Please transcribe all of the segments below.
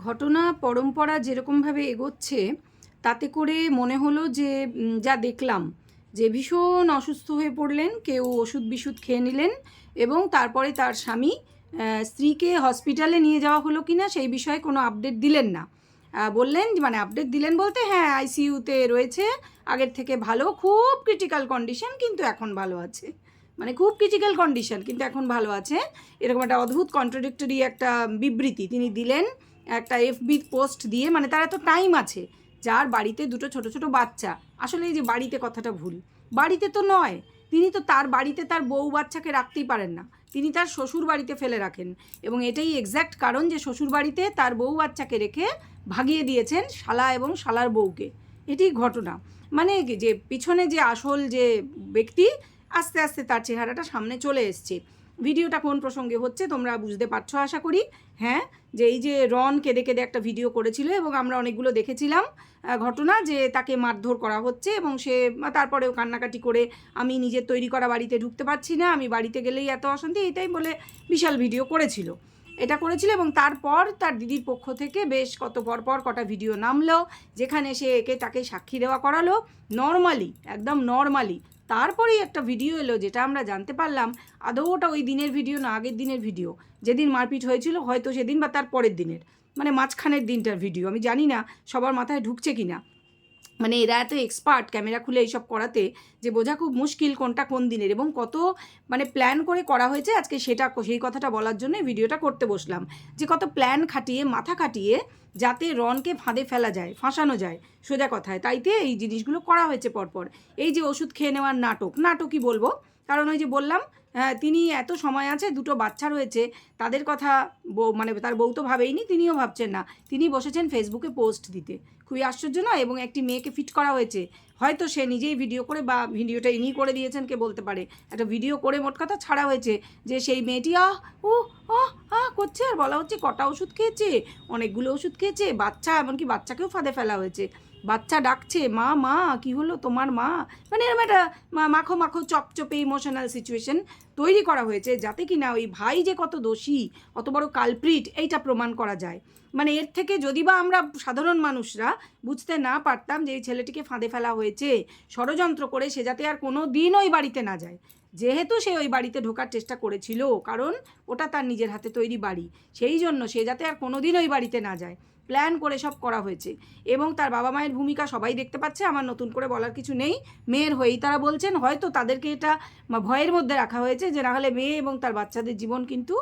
ঘটনা পরম্পরা যেরকমভাবে এগোচ্ছে, তাতে করে মনে হলো যে যা দেখলাম, যে ভীষণ অসুস্থ হয়ে পড়লেন, কেউ ওষুধ বিষুধ খেয়ে নিলেন এবং তারপরে তার স্বামী স্ত্রীকে হসপিটালে নিয়ে যাওয়া হলো কিনা সেই বিষয়ে কোনো আপডেট দিলেন না। বললেন মানে আপডেট দিলেন বলতে হ্যাঁ আইসিইউতে রয়েছে, আগের থেকে ভালো, খুব ক্রিটিক্যাল কন্ডিশন কিন্তু এখন ভালো আছে। মানে খুব ক্রিটিক্যাল কন্ডিশন কিন্তু এখন ভালো আছে। এরকম একটা অদ্ভুত কন্ট্রাডিক্টরি একটা বিবৃতি তিনি দিলেন। একটা এফবি পোস্ট দিয়ে মানে তার এত টাইম আছে, যার বাড়িতে দুটো ছোট ছোট বাচ্চা। আসলে এই যে বাড়িতে কথাটা ভুল। বাড়িতে তো নয়, তিনি তো তার বাড়িতে তার বউ বাচ্চাকে রাখতেই পারেন না। তিনি তার শ্বশুর বাড়িতে ফেলে রাখেন। এবং এটাই এক্স্যাক্ট কারণ যে শ্বশুর বাড়িতে তার বউ বাচ্চাকে রেখে ভাগিয়ে দিয়েছেন শালা এবং শালার বউকে। এটি ঘটনা। মানে যে পিছনে যে আসল যে ব্যক্তি, আস্তে আস্তে তার চেহারাটা সামনে চলে এসছে। ভিডিওটা কোন প্রসঙ্গে হচ্ছে তোমরা বুঝতে পারছ, আশা করি। হ্যাঁ যে এই যে রন কেঁদে কেঁদে একটা ভিডিও করেছিল এবং আমরা অনেকগুলো দেখেছিলাম ঘটনা যে তাকে মারধর করা হচ্ছে এবং সে তারপরেও কান্নাকাটি করে আমি নিজের তৈরি করা বাড়িতে ঢুকতে পারছি না, আমি বাড়িতে গেলেই এত অশান্তি, এটাই বলে বিশাল ভিডিও করেছিল। এটা করেছিল এবং তারপর তার দিদির পক্ষ থেকে বেশ কত পর পর কটা ভিডিও নামলো, যেখানে সে একে তাকে সাক্ষী দেওয়া করালো। নর্মালি, একদম নর্মালি তারপরেই একটা ভিডিও এলো যেটা আমরা জানতে পারলাম, আদৌ ওটা ওই দিনের ভিডিও না আগের দিনের ভিডিও যেদিন মারপিট হয়েছিল, হয়তো সেদিন বা তার পরের দিনের। মানে মাঝখানের দিনটার ভিডিও আমি জানি না সবার মাথায় ঢুকছে কি না মানে এরা এত এক্সপার্ট ক্যামেরা খুলে এইসব করাতে যে বোঝা খুব মুশকিল কোনটা কোন দিনের এবং কত মানে প্ল্যান করে করা হয়েছে। আজকে সেটা, সেই কথাটা বলার জন্য ভিডিওটা করতে বসলাম। যে কত প্ল্যান খাটিয়ে, মাথা খাটিয়ে যাতে রনকে ফাঁদে ফেলা যায়, ফাঁসানো যায়, সোজা কথায়। তাইতে এই জিনিসগুলো করা হয়েছে পরপর। এই যে ওষুধ খেয়ে নেওয়ার নাটক, নাটকই বলব। কারণ ওই যে বললাম তিনি এত সময় আছে, দুটো বাচ্চা রয়েছে, তাদের কথা মানে তার বউ তো ভাবেইনি, তিনিও ভাবছেন না। তিনি বসেছেন ফেসবুকে পোস্ট দিতে। খুবই আশ্চর্য নয়? এবং একটি মেয়েকে ফিট করা হয়েছে। হয়তো সে নিজেই ভিডিও করে বা ভিডিওটা ইনি করে দিয়েছেন, কে বলতে পারে। একটা ভিডিও করে মোট কথা ছাড়া হয়েছে যে সেই মেয়েটি, আহ, ও, আহ আহ, করছে। আর বলা হচ্ছে কটা ওষুধ খেয়েছে? অনেকগুলো ওষুধ খেয়েছে। বাচ্চা, এমনকি বাচ্চাকেও ফাঁদে ফেলা হয়েছে। বাচ্চা ডাকছে, মা মা, কি হলো তোমার মা? মানে এরকম একটা মাখো মাখো চপচপে ইমোশনাল সিচুয়েশন তৈরি করা হয়েছে যাতে কি না ওই ভাই যে কত দোষী অত বড় কালপ্রিট এইটা প্রমাণ করা যায়। মানে এর থেকে যদি বা আমরা সাধারণ মানুষরা বুঝতে না পারতাম যে এই ছেলেটিকে ফাঁদে ফেলা হয়েছে, ষড়যন্ত্র করে সে যাতে আর কোনো দিন ওই বাড়িতে না যায়। যেহেতু সে ওই বাড়িতে ঢোকার চেষ্টা করেছিল, কারণ ওটা তার নিজের হাতে তৈরি বাড়ি, সেই জন্য সে যাতে আর কোনো দিন ওই বাড়িতে না যায়। প্ল্যান করে সব করা হয়েছে। এবং তার বাবা মায়ের ভূমিকা সবাই দেখতে পাচ্ছে, আমার নতুন করে বলার কিছু নেই। মেয়ের হয়েই তারা বলছেন, হয়তো তাদেরকে এটা ভয়ের মধ্যে রাখা হয়েছে যে না হলে মেয়ে এবং তার বাচ্চাদের জীবন কিন্তু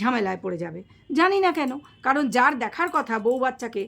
ঝামেলায় পড়ে যাবে। জানি না কেন, কারণ যার দেখার কথা বউ বাচ্চাকে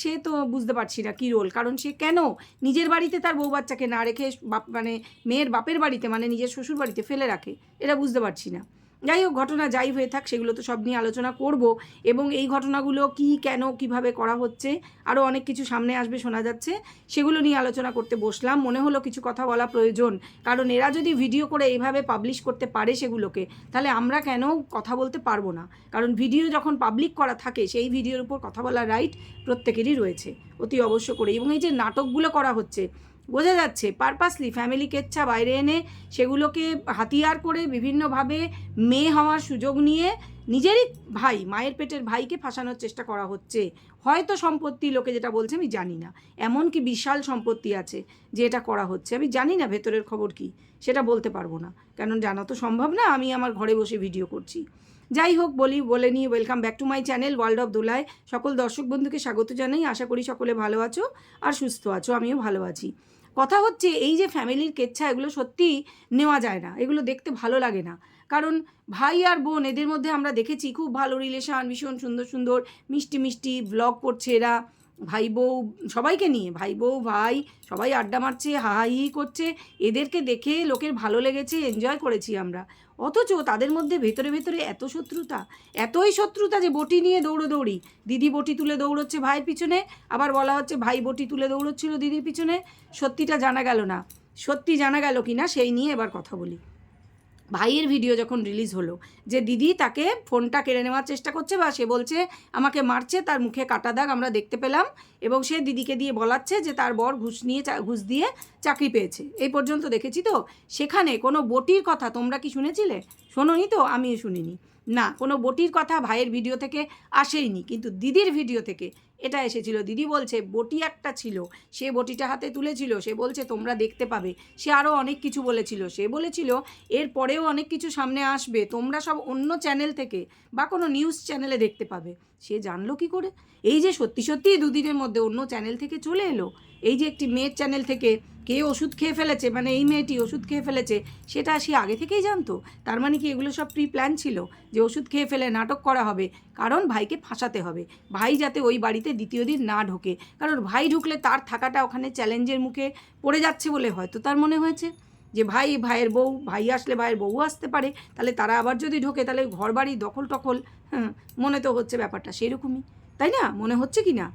সে তো বুঝতে পারছি না কী রোল কারণ সে কেন নিজের বাড়িতে তার বউ বাচ্চাকে না রেখে বাপ মানে মেয়ের বাপের বাড়িতে মানে নিজের শ্বশুর বাড়িতে ফেলে রাখে, এটা বুঝতে পারছি না। যাই হোক, ঘটনা যাই হয়ে থাক, সেগুলো তো সব নিয়ে আলোচনা করব। এবং এই ঘটনাগুলো কি, কেন, কীভাবে করা হচ্ছে, আরও অনেক কিছু সামনে আসবে, শোনা যাচ্ছে, সেগুলো নিয়ে আলোচনা করতে বসলাম। মনে হলো কিছু কথা বলা প্রয়োজন। কারণ এরা যদি ভিডিও করে এইভাবে পাবলিশ করতে পারে সেগুলোকে, তাহলে আমরা কেন কথা বলতে পারব না? কারণ ভিডিও যখন পাবলিক করা থাকে, সেই ভিডিওর উপর কথা বলার রাইট প্রত্যেকেরই রয়েছে। অতি অবশ্য করে এবং এই যে নাটকগুলো করা হচ্ছে বোঝা যাচ্ছে পারপাসলি ফ্যামিলি কেচ্ছা বাইরে এনে সেগুলোকে হাতিয়ার করে বিভিন্নভাবে মেয়ে হওয়ার সুযোগ নিয়ে নিজেরই ভাই, মায়ের পেটের ভাইকে ফাঁসানোর চেষ্টা করা হচ্ছে। হয়তো সম্পত্তি লোকে যেটা বলছে আমি জানি না। এমন কি বিশাল সম্পত্তি আছে যে এটা করা হচ্ছে? আমি জানি না ভেতরের খবর কি, সেটা বলতে পারব না। কারণ জানা তো সম্ভব না, আমি আমার ঘরে বসে ভিডিও করছি। যাই হোক, বলি, বলে নিয়ে welcome back to my channel world of দোলায় সকল দর্শক বন্ধুকে স্বাগত জানাই, আশা করি সকলে ভালো আছো আর সুস্থ আছো, আমিও ভালো আছি। কথা হচ্ছে এই যে ফ্যামিলির কেচ্ছা, এগুলো সত্যিই নেওয়া যায় না। এগুলো দেখতে ভালো লাগে না। কারণ ভাই আর বোন, এদের মধ্যে আমরা দেখেছি খুব ভালো রিলেশন ভীষণ সুন্দর সুন্দর মিষ্টি মিষ্টি ব্লগ করছে এরা। ভাই বউ সবাইকে নিয়ে ভাই বউ ভাই, সবাই আড্ডা মারছে হাহাহি করছে, এদেরকে দেখে লোকের ভালো লেগেছে এনজয় করেছি আমরা। অথচ তাদের মধ্যে ভেতরে ভেতরে এত শত্রুতা, এতই শত্রুতা যে বটি নিয়ে দৌড়োদৌড়ি। দিদি বটি তুলে দৌড়চ্ছে ভাইয়ের পিছনে, আবার বলা হচ্ছে ভাই বটি তুলে দৌড়চ্ছিল দিদির পিছনে। সত্যিটা জানা গেল না। সত্যি জানা গেল কি না সেই নিয়ে এবার কথা বলি। ভাইয়ের ভিডিও যখন রিলিজ হলো, যে দিদি তাকে ফোনটা কেড়ে নেওয়ার চেষ্টা করছে বা সে বলছে, আমাকে মারছে, তার মুখে কাটা দাগ আমরা দেখতে পেলাম। এবং সে দিদিকে দিয়ে বলাচ্ছে যে তার বর ঘুষ নিয়ে ঘুষ দিয়ে চাকরি পেয়েছে। এই পর্যন্ত দেখেছি তো? সেখানে কোনো বটির কথা তোমরা কি শুনেছিলে? শোনোনি তো? আমিও শুনিনি। না, কোনো বটির কথা ভাইয়ের ভিডিও থেকে আসেইনি, কিন্তু দিদির ভিডিও থেকে এটা এসেছিল। দিদি বলছে, বটি একটা ছিল। সে বটিটা হাতে তুলেছিল। সে বলছে, তোমরা দেখতে পাবে। সে আরও অনেক কিছু বলেছিল। সে বলেছিল, এর পরেও অনেক কিছু সামনে আসবে। তোমরা সব অন্য চ্যানেল থেকে বা কোনো নিউজ চ্যানেলে দেখতে পাবে। সে জানলো কি করে? এই যে সত্যি সত্যিই দুদিনের মধ্যে অন্য চ্যানেল থেকে চলে এলো। এই যে একটি মেয়ের চ্যানেল থেকে কে ওষুধ খেয়ে ফেলেছে মানে এই মেয়েটি ওষুধ খেয়ে ফেলেছে, সেটা সে আগে থেকেই জানতো? তার মানে কি এগুলো সব প্রি প্ল্যান ছিল যে ওষুধ খেয়ে ফেলে নাটক করা হবে? কারণ ভাইকে ফাঁসাতে হবে। ভাই যাতে ওই বাড়িতে দ্বিতীয় দিন না ঢোকে। কারণ ভাই ঢুকলে তার থাকাটা ওখানে চ্যালেঞ্জের মুখে পড়ে যাচ্ছে বলে হয়তো তার মনে হয়েছে। যে ভাই, ভাইয়ের বউ, ভাই আসলে ভাইয়ের বউ আসতে পারে, তাহলে তারা আবার যদি ঢোকে, তাহলে ঘর বাড়ি দখল টখল হ্যাঁ মনে তো হচ্ছে ব্যাপারটা সেরকমই তাই না? মনে হচ্ছে কি না?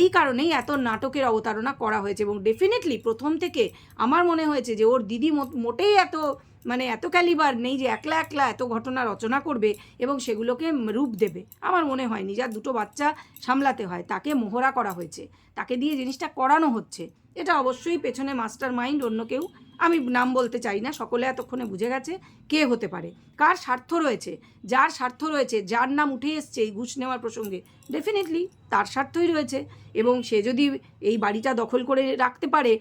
এই কারণেই এত নাটকের অবতারণা করা হয়েছে এবং ডেফিনেটলি প্রথম থেকে আমার মনে হয়েছে যে ওর দিদি মোটেই এত মানে এত ক্যালিবার নেই যে একলা একলা এত ঘটনা রচনা করবে এবং সেগুলোকে রূপ দেবে। আমার মনে হয়নি যার দুটো বাচ্চা সামলাতে হয়, তাকে মোহরা করা হয়েছে, তাকে দিয়ে জিনিসটা করানো হচ্ছে। এটা অবশ্যই পেছনে মাস্টার মাইন্ড অন্য কেউ আমি নাম বলতে চাই না, সকলে এতক্ষণে বুঝে গেছে কে হতে পারে। কার স্বার্থ রয়েছে, যার স্বার্থ রয়েছে, যার নাম উঠে এসছে এই ঘুষ নেওয়ার প্রসঙ্গে? ডেফিনেটলি তার স্বার্থই রয়েছে এবং সে যদি এই বাড়িটা দখল করে রাখতে পারে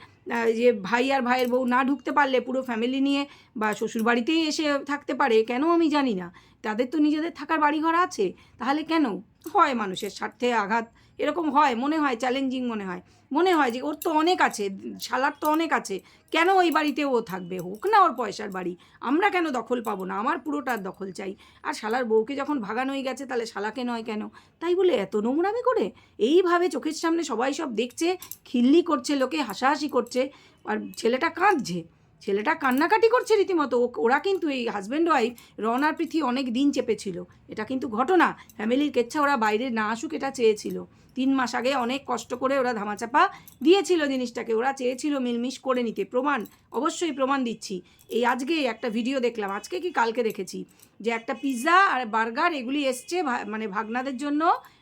যে ভাই আর ভাইয়ের বউ না ঢুকতে পারলে, পুরো ফ্যামিলি নিয়ে বা শ্বশুর বাড়িতেই এসে থাকতে পারে, কেন আমি জানি না? তাদের তো নিজেদের থাকার বাড়িঘর আছে, তাহলে কেন? হয় মানুষের স্বার্থে আঘাত এরকম হয়, মনে হয় চ্যালেঞ্জিং মনে হয়। মনে হয় যে ওর তো অনেক আছে, শালার তো অনেক আছে। কেন ওই বাড়িতে ও থাকবে? হোক না ওর পয়সার বাড়ি। আমরা কেন দখল পাবো না? আমার পুরোটার দখল চাই। আর শালার বউকে যখন ভাগানোই গেছে, তাহলে শালাকে নয় কেন? তাই বলে এত নোংরামি করে? এইভাবে চোখের সামনে সবাই সব দেখছে, খিল্লি করছে, লোকে হাসাহাসি করছে, আর ছেলেটা কাঁদছে। ছেলেটা কান্নাকাটি করছে রীতিমতো। ওরা কিন্তু এই হাজব্যান্ড ওয়াইফ রনার পৃথি অনেক দিন চেপেছিল। এটা কিন্তু ঘটনা। ফ্যামিলির কেচ্ছা ওরা বাইরে না আসুক এটা চেয়েছিল। তিন মাস আগে অনেক কষ্ট করে ওরা ধামাচাপা দিয়েছিল জিনিসটাকে। ওরা চেয়েছিল মিলমিশ করে নিতে। প্রমাণ, অবশ্যই প্রমাণ দিচ্ছি। এই আজকে একটা ভিডিও দেখলাম। আজকে কি কালকে দেখেছি? যে একটা পিৎজা আর বার্গার এগুলি এসছে মানে ভাগনাদের জন্য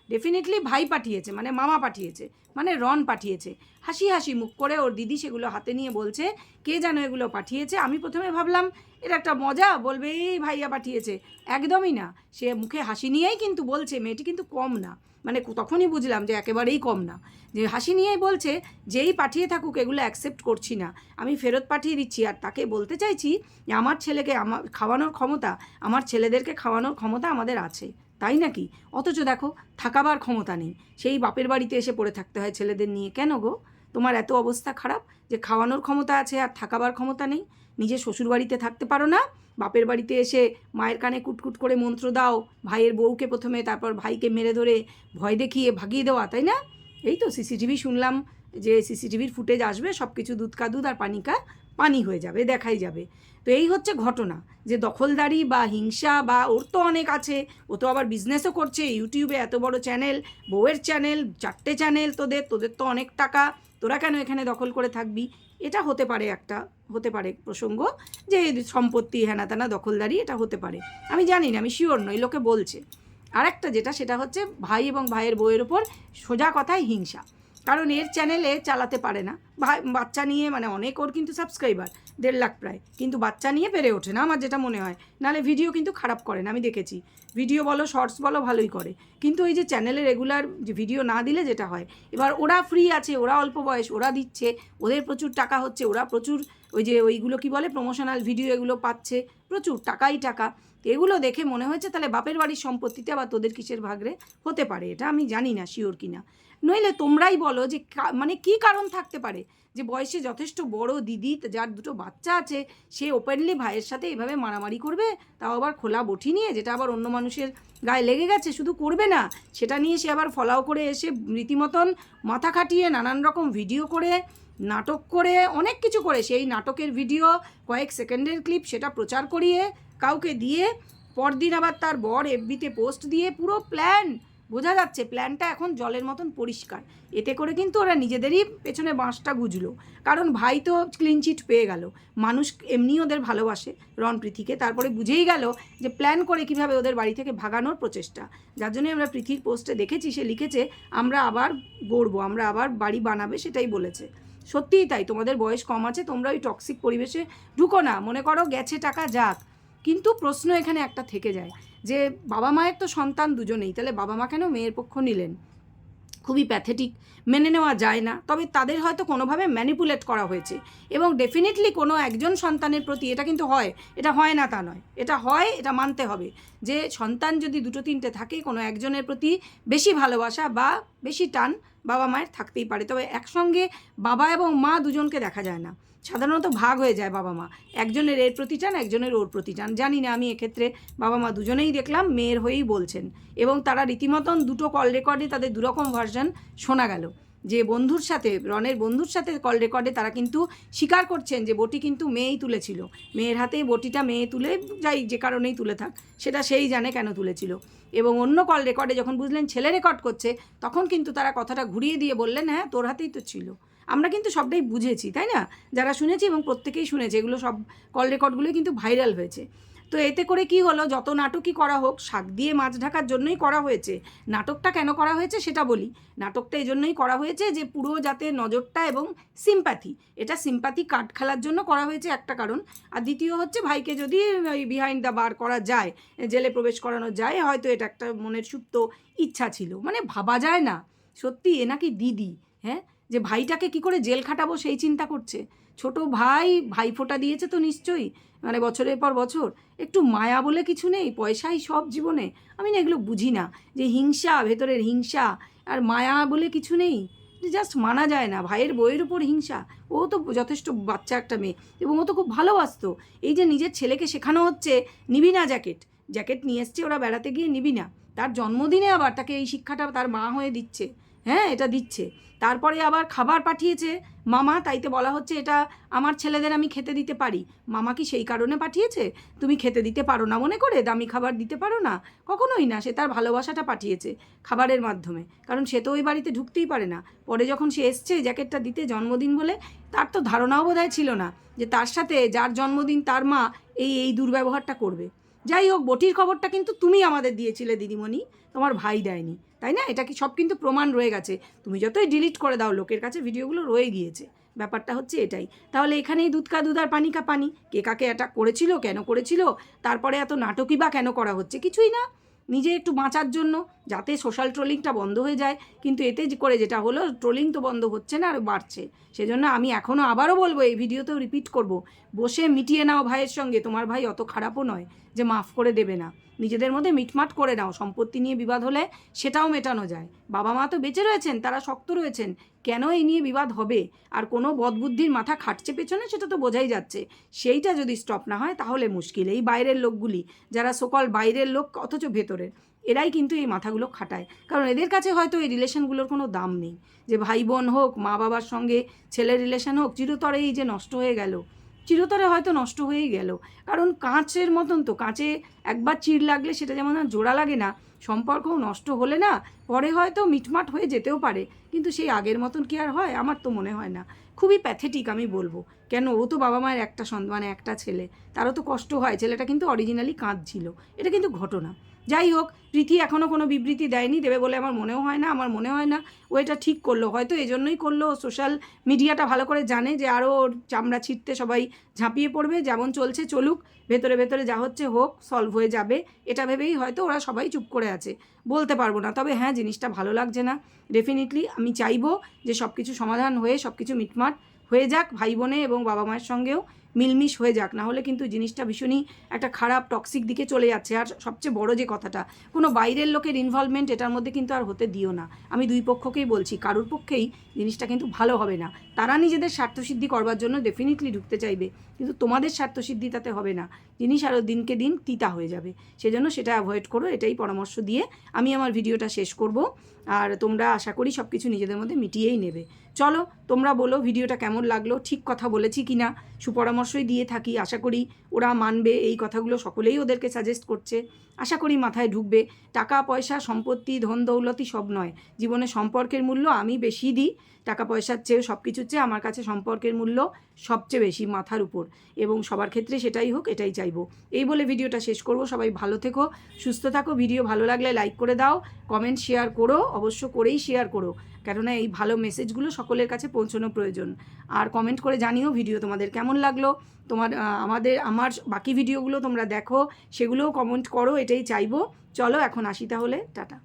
ডেফিনেটলি ভাই পাঠিয়েছে মানে মামা পাঠিয়েছে মানে রন পাঠিয়েছে। হাসি হাসি মুখ করে ওর দিদি সেগুলো হাতে নিয়ে বলছে, কে যেন এগুলো পাঠিয়েছে। আমি প্রথমে ভাবলাম এটা একটা মজা, বলবে, এই ভাইয়া পাঠিয়েছে। একদমই না। সে মুখে হাসি নিয়েই কিন্তু বলছে, মেয়েটি কিন্তু কম না। মানে তখনই বুঝলাম যে একেবারেই কম না। যে হাসি নিয়েই বলছে, যেই পাঠিয়ে থাকুক, এগুলো অ্যাকসেপ্ট করছি না। আমি ফেরত পাঠিয়ে দিচ্ছি। আর তাকে বলতে চাইছি যে আমার ছেলেকে, আমার খাওয়ানোর ক্ষমতা, আমার ছেলেদেরকে খাওয়ানোর ক্ষমতা আমাদের আছে। তাই নাকি? অথচ দেখো, থাকাবার ক্ষমতা নেই। সেই বাপের বাড়িতে এসে পড়ে থাকতে হয় ছেলেদের নিয়ে। কেন গো? তোমার এত অবস্থা খারাপ যে খাওয়ানোর ক্ষমতা আছে আর থাকাবার ক্ষমতা নেই? নিজের শ্বশুর বাড়িতে থাকতে পারো না? বাপের বাড়িতে এসে মায়ের কানে কুটকুট করে মন্ত্র দাও। ভাইয়ের বউকে প্রথমে, তারপর ভাইকে মেরে ধরে ভয় দেখিয়ে ভাগিয়ে দেওয়া, তাই না? এই তো সিসিটিভি শুনলাম যে সিসিটিভির ফুটেজ আসবে সব কিছু দুধ কা দুধ আর পানি কা পানি হয়ে যাবে, দেখাই যাবে। তো এই হচ্ছে ঘটনা, যে দখলদারি বা হিংসা বা ওর তো অনেক আছে, ও তো আবার বিজনেসও করছে ইউটিউবে এত বড় চ্যানেল বউয়ের চ্যানেল চারটে চ্যানেল তোদের তোদের তো অনেক টাকা, তোরা কেন এখানে দখল করে থাকবি? এটা হতে পারে একটা, হতে পারে প্রসঙ্গ, যে সম্পত্তি ত্যানা দখলদারি, এটা হতে পারে। আমি জানি না, আমি শিওর নই, লোকে বলছে। আরেকটা যেটা, সেটা হচ্ছে ভাই এবং ভাইয়ের বউয়ের ওপর সোজা কথায় হিংসা। কারণ এর চ্যানেলে চালাতে পারে না। বাচ্চা নিয়ে মানে অনেক ওর কিন্তু সাবস্ক্রাইবার দেড় লাখ প্রায়। কিন্তু বাচ্চা নিয়ে পেরে ওঠে না আমার যেটা মনে হয়। নাহলে ভিডিও কিন্তু খারাপ করে না, আমি দেখেছি। ভিডিও বলো শর্টস বলো, ভালোই করে। কিন্তু ওই যে চ্যানেলে রেগুলার যে ভিডিও না দিলে যেটা হয়, এবার ওরা ফ্রি আছে, ওরা অল্প বয়স, ওরা দিচ্ছে, ওদের প্রচুর টাকা হচ্ছে, ওরা প্রচুর ওই যে ওইগুলো কি বলে প্রমোশনাল ভিডিও এগুলো পাচ্ছে। প্রচুর, টাকাই টাকা। এগুলো দেখে মনে হয়েছে তাহলে বাপের বাড়ির সম্পত্তিতে আবার তোদের কিসের ভাগরে হতে পারে? এটা আমি জানি না শিওর কিনা। নইলে তোমরাই বলো যে মানে কি কারণ থাকতে পারে? যে বয়সে যথেষ্ট বড় দিদি যার দুটো বাচ্চা আছে, সে ওপেনলি ভাইয়ের সাথে এভাবে মারামারি করবে? তাও আবার খোলা বটি নিয়ে, যেটা আবার অন্য মানুষের গায়ে লেগে গেছে, শুধু করবে না। সেটা নিয়ে সে আবার ফলাও করে এসে রীতিমতন মাথা খাটিয়ে নানান রকম ভিডিও করে নাটক করে, অনেক কিছু করে। সেই নাটকের ভিডিও কয়েক সেকেন্ডের ক্লিপ সেটা প্রচার করিয়ে, কাউকে দিয়ে, পরদিন আবার তার বর এফবিতে পোস্ট দিয়ে পুরো প্ল্যান বোঝা যাচ্ছে প্ল্যানটা এখন জলের মতন পরিষ্কার। এতে করে কিন্তু ওরা নিজেদেরই পেছনে বাঁশটা গুজলো। কারণ ভাই তো ক্লিন চিট পেয়ে গেল। মানুষ এমনি ওদের ভালোবাসে। রণপ্রীতিকে তারপরে বুঝেই গেল যে প্ল্যান করে কীভাবে ওদের বাড়ি থেকে ভাগানোর প্রচেষ্টা। যার জন্যই আমরা পৃথির পোস্টে দেখেছি, সে লিখেছে, আমরা আবার গড়বো, আমরা আবার বাড়ি বানাবে, সেটাই বলেছে। সত্যিই তাই, তোমাদের বয়স কম আছে, তোমরা ওই টক্সিক পরিবেশে ঢুকো না, মনে করো গেছে টাকা যাক। কিন্তু প্রশ্ন এখানে একটা থেকে যায়, যে বাবা মায়ের তো সন্তান দুজনেই, তাহলে বাবা মা কেন মেয়ের পক্ষ নিলেন? খুবই প্যাথেটিক মেনে নেওয়া যায় না, তবে তাদের হয়তো কোনোভাবে ম্যানিপুলেট করা হয়েছে। এবং ডেফিনেটলি কোনো একজন সন্তানের প্রতি এটা কিন্তু হয়, এটা হয় না তা নয়, এটা হয়, এটা মানতে হবে, যে সন্তান যদি দুটো তিনটে থাকে, কোনো একজনের প্রতি বেশি ভালোবাসা বা বেশি টান বাবা মায়ের থাকতেই পারে। তবে একসঙ্গে বাবা এবং মা দুজনকে দেখা যায় না। সাধারণত ভাগ হয়ে যায় বাবা মা। একজনের এর প্রতি চান একজনের ওর প্রতি চান জানি না আমি এক্ষেত্রে বাবা মা দুজনেই দেখলাম মেয়ের হয়েই বলছেন। এবং তারা রীতিমতন দুটো কল রেকর্ডে তাদের দুরকম ভার্সন শোনা গেল। যে বন্ধুর সাথে রনের বন্ধুর সাথে কল রেকর্ডে তারা কিন্তু স্বীকার করছেন যে বটি কিন্তু মেয়েই তুলেছিল। মেয়ের হাতেই বটিটা মেয়ে তুলে যাই যে কারণেই তুলে থাক, সেটা সেই জানে কেন তুলেছিল। এবং অন্য কল রেকর্ডে যখন বুঝলেন ছেলে রেকর্ড করছে, তখন কিন্তু তারা কথাটা ঘুরিয়ে দিয়ে বললেন হ্যাঁ তোর হাতেই তো ছিল। আমরা কিন্তু সবটাই বুঝেছি, তাই না? যারা শুনেছি এবং প্রত্যেকেই শুনেছে, এগুলো সব কল রেকর্ডগুলোই কিন্তু ভাইরাল হয়েছে। তো এতে করে কি হলো? যত নাটকই করা হোক, শাক দিয়ে মাছ ঢাকার জন্যই করা হয়েছে। নাটকটা কেন করা হয়েছে সেটা বলি। নাটকটা এই জন্যই করা হয়েছে যে, পুরো যাতে নজরটা এবং সিম্প্যাথি এটা সিম্প্যাথি কাট খেলার জন্য করা হয়েছে একটা কারণ। আর দ্বিতীয় হচ্ছে, ভাইকে যদি ওই বিহাইন্ড দ্য বার করা যায়, জেলে প্রবেশ করানো যায়, হয়তো এটা একটা মনের সুপ্ত ইচ্ছা ছিল। মানে ভাবা যায় না। সত্যি এ নাকি দিদি হ্যাঁ? যে ভাইটাকে কি করে জেল খাটাবো সেই চিন্তা করছে। ছোট ভাই ভাই ফোঁটা দিয়েছে তো নিশ্চয়ই মানে বছরের পর বছর। একটু মায়া বলে কিছু নেই, পয়সাই সব জীবনে। আমি না এগুলো বুঝি না, যে হিংসা, ভেতরের হিংসা, আর মায়া বলে কিছু নেই। জাস্ট মানা যায় না, ভাইয়ের বইয়ের উপর হিংসা। ও তো যথেষ্ট বাচ্চা একটা মেয়ে, এবং ও তো খুব ভালোবাসতো। এই যে নিজের ছেলেকে শেখানো হচ্ছে, নিবি না জ্যাকেট। জ্যাকেট নিয়ে এসছে, ওরা বেড়াতে গিয়ে নিবি না। তার জন্মদিনে আবার তাকে এই শিক্ষাটা তার মা হয়ে দিচ্ছে। হ্যাঁ এটা দিচ্ছে। তারপরে আবার খাবার পাঠিয়েছে। মামা, তাইতে বলা হচ্ছে এটা আমার ছেলেদের আমি খেতে দিতে পারি। মামা কি সেই কারণে পাঠিয়েছে? তুমি খেতে দিতে পারো না মনে করে? দামি খাবার দিতে পারো না? কখনোই না, সে তার ভালোবাসাটা পাঠিয়েছে খাবারের মাধ্যমে। কারণ সে তো ওই বাড়িতে ঢুকতেই পারে না। পরে যখন সে এসছে জ্যাকেটটা দিতে জন্মদিন বলে, তার তো ধারণাও বোধহয় ছিল না যে তার সাথে যার জন্মদিন তার মা এই এই দুর্ব্যবহারটা করবে। যাই হোক, বটির খবরটা কিন্তু তুমি আমাদের দিয়েছিলে, দিদিমণি। তোমার ভাই দেয়নি, তাই না? এটা কি সব কিন্তু প্রমাণ রয়ে গেছে। তুমি যতই ডিলিট করে দাও, লোকের কাছে ভিডিওগুলো রয়ে গিয়েছে। ব্যাপারটা হচ্ছে এটাই। তাহলে এখানেই দুধ কা দুধ আর পানি কা পানি। কে কাকে অ্যাটাক করেছিল, কেন করেছিল, তারপরে এত নাটকই বা কেন করা হচ্ছে, কিছুই না। নিজে একটু বাঁচার জন্য, যাতে সোশ্যাল ট্রোলিংটা বন্ধ হয়ে যায়। কিন্তু এতে করে যেটা হলো ট্রোলিং তো বন্ধ হচ্ছে না আর বাড়ছে। সেজন্য আমি এখনও আবারও বলব, এই ভিডিওতেও রিপিট করব। বসে মিটিয়ে নাও ভাইয়ের সঙ্গে, তোমার ভাই অত খারাপও নয় যে মাফ করে দেবে না। নিজেদের মধ্যে মিটমাট করে নাও, সম্পত্তি নিয়ে বিবাদ হলে সেটাও মেটানো যায়। বাবা মা তো বেঁচে রয়েছেন, তারা শক্ত রয়েছেন, কেন এই নিয়ে বিবাদ হবে? আর কোনো বদবুদ্ধির মাথা খাটছে পেছনে সেটা তো বোঝাই যাচ্ছে। সেইটা যদি স্টপ না হয়, তাহলে মুশকিল। এই বাইরের লোকগুলি, যারা সকল বাইরের লোক অথচ ভেতরের, এরাই কিন্তু এই মাথাগুলো খাটায়। কারণ এদের কাছে হয়তো এই রিলেশনগুলোর কোনো দাম নেই। যে ভাই বোন হোক মা বাবার সঙ্গে ছেলের রিলেশন হোক, চিরতরে এই যে নষ্ট হয়ে গেল চিরতরে হয়তো নষ্ট হয়েই গেল। কারণ কাঁচের মতন তো, কাঁচে একবার চির লাগলে সেটা যেমন আর জোড়া লাগে না, সম্পর্কও নষ্ট হলে না, পরে হয়তো মিটমাট হয়ে যেতেও পারে। কিন্তু সেই আগের মতন কি আর হয়? আমার তো মনে হয় না। খুবই প্যাথেটিক আমি বলব। কেন? ও তো বাবা মায়ের একটা সন্তান, একটা ছেলে। তারও তো কষ্ট হয়। ছেলেটা কিন্তু অরিজিনালি কাঁদছিল। এটা কিন্তু ঘটনা। যাই হোক প্রীতি এখনও কোনো বিবৃতি দেয়নি, দেবে বলে আমার মনেও হয় না, আমার মনে হয় না। ও এটা ঠিক করল, হয়তো এজন্যই করল সোশ্যাল মিডিয়াটা ভালো করে জানে যে আরও চামড়া ছিটতে সবাই ঝাঁপিয়ে পড়বে, যেমন চলছে চলুক, ভেতরে ভেতরে যা হচ্ছে হোক সলভ হয়ে যাবে। এটা ভেবেই হয়তো ওরা সবাই চুপ করে আছে। বলতে পারব না, তবে হ্যাঁ জিনিসটা ভালো লাগছে না। ডেফিনেটলি আমি চাইব যে সব কিছু সমাধান হয়ে সব কিছু মিটমাট হয়ে যাক ভাই বোনে এবং বাবা মায়ের সঙ্গেও। মিলমিশ হয়ে যাক, না হলে কিন্তু জিনিসটা ভীষণই একটা খারাপ টক্সিক দিকে চলে যাচ্ছে। আর সবচেয়ে বড় যে কথাটা, কোনো বাইরের লোকের ইনভলভমেন্ট এটার মধ্যে কিন্তু আর হতে দিও না। আমি দুই পক্ষকেই বলছি, কারোর পক্ষেই জিনিসটা কিন্তু ভালো হবে না। তারা নিজেদের স্বার্থসিদ্ধি করবার জন্য ডেফিনেটলি ঢুকতে চাইবে, কিন্তু তোমাদের স্বার্থসিদ্ধি তাতে হবে না। জিনিস আরও দিনকে দিন তিতা হয়ে যাবে। সেজন্য সেটা অ্যাভয়েড করো, এটাই পরামর্শ দিয়ে আমি আমার ভিডিওটা শেষ করব। আর তোমরা আশা করি সব কিছু নিজেদের মধ্যে মিটিয়েই নেবে। চলো, তোমরা বলো, ভিডিওটা কেমন লাগল? ঠিক কথা বলেছি কি না সুপরামর্শই দিয়ে থাকি। আশা করি ওরা মানবে। এই কথাগুলো সকলেই ওদেরকে সাজেস্ট করছে। আশা করি মাথায় ঢুকবে। টাকা, পয়সা, সম্পত্তি, ধন দৌলতি সব নয়। জীবনে সম্পর্কের মূল্য আমি বেশি দিই। টাকা, পয়সার চেয়ে সব কিছুর চেয়ে আমার কাছে সম্পর্কের মূল্য সবচেয়ে বেশি মাথার উপর। এবং সবার ক্ষেত্রে সেটাই হোক, এটাই চাইব। এই বলে ভিডিওটা শেষ করব। সবাই ভালো থেকো, সুস্থ থাকো। ভিডিও ভালো লাগলে লাইক করে দাও, কমেন্ট, শেয়ার করো, অবশ্য করেই শেয়ার করো। কেননা এই ভালো মেসেজগুলো সকলের কাছে পৌঁছানো প্রয়োজন। আর কমেন্ট করে জানিও ভিডিও তোমাদের কেমন লাগল। তোমার আমাদের, আমার বাকি ভিডিওগুলো তোমরা দেখো, সেগুলোও কমেন্ট করো, এটাই চাইব। চলো, এখন আসি তাহলে। টাটা।